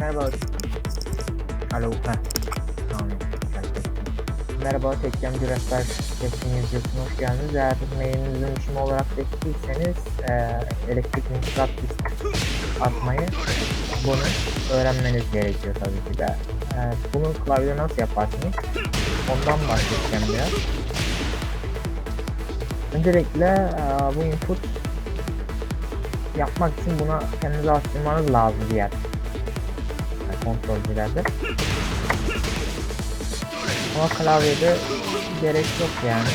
Merhaba. Alo. Tamam. Merhaba Teklemci Rehber Teslim yazıyorsun. Hoş geldiniz. Eğer mailinizin dışında olarak bekliyseniz e, elektrik mutfak disk atmayı bunu öğrenmeniz gerekiyor tabii ki de. E, bunu klavyede nasıl yaparsınız? Ondan bahsedeceğim biraz. Öncelikle e, bu input yapmak için buna kendinize alıştırmanız lazım diğer kontrolcülerde. Ama klavyede gerek yok yani.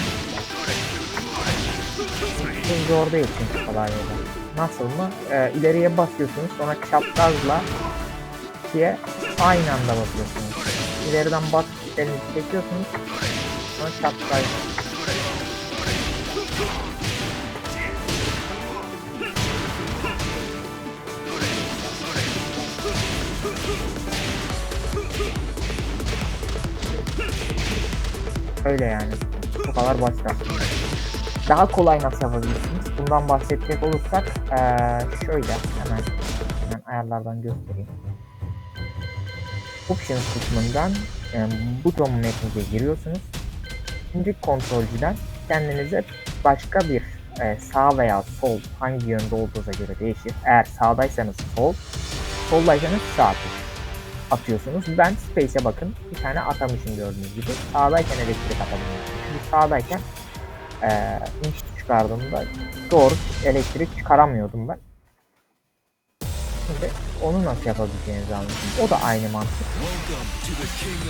Çok zor değil çünkü klavyede. Nasıl mı? Ee, ileriye basıyorsunuz sonra çaprazla diye aynı anda basıyorsunuz. İleriden bas elinizi çekiyorsunuz sonra çapraz Öyle yani. Bu kadar basit. Daha kolay nasıl yapabilirsiniz? Bundan bahsedecek olursak eee, şöyle hemen hemen ayarlardan göstereyim. Options kısmından e, buton metnize giriyorsunuz. İkinci kontrolcüden kendinize başka bir e, sağ veya sol hangi yönde olduğunuza göre değişir. Eğer sağdaysanız sol, soldaysanız sağ tuş atıyorsunuz. Ben Space'e bakın bir tane atamışım gördüğünüz gibi. Sağdayken elektrik atabiliyorum. Çünkü sağdayken eee inç çıkardığımda doğru elektrik çıkaramıyordum ben. Şimdi onu nasıl yapabileceğinizi anlatayım. O da aynı mantık. Welcome to the King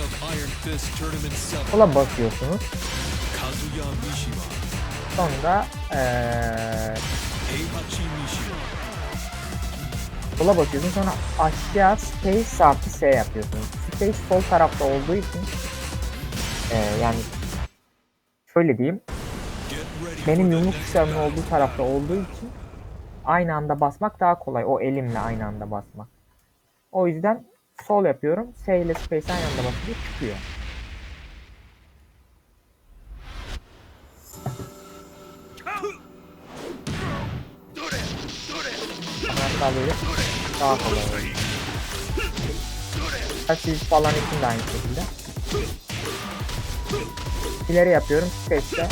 sola basıyorsunuz. Sonra aşağı space artı S yapıyorsunuz. Space sol tarafta olduğu için eee, yani şöyle diyeyim. Benim yumruk battle. olduğu tarafta olduğu için aynı anda basmak daha kolay. O elimle aynı anda basmak. O yüzden sol yapıyorum. S ile space aynı anda basınca çıkıyor. Ama hatta böyle daha kolay oluyor. Siz falan için de aynı şekilde. İleri yapıyorum. Space'de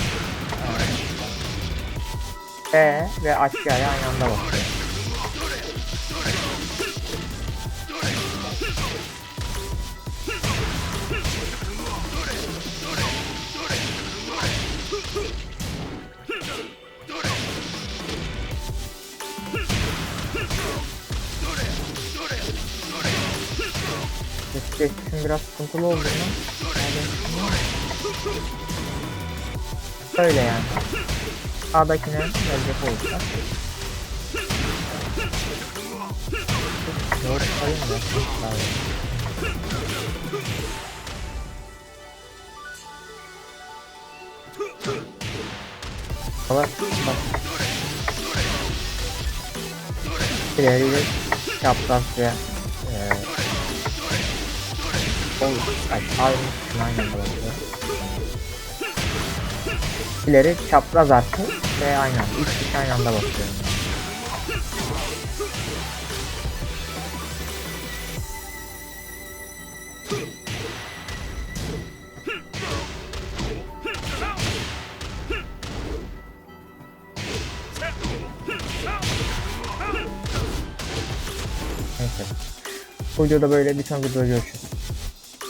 B ve aşağıya aynı anda basıyorum. Space için biraz sıkıntılı olduğunu Öyle yani. Sağdakine gelecek olursa. Doğru sayayım da. Ama bak. İleriyle çapraz eee Ol, ay, aynı aynı anda bakıyor. İleri çapraz artı ve aynı anda. İlk iki aynı anda basıyorum. Neyse. Bu videoda böyle bir sonraki videoda görüşürüz.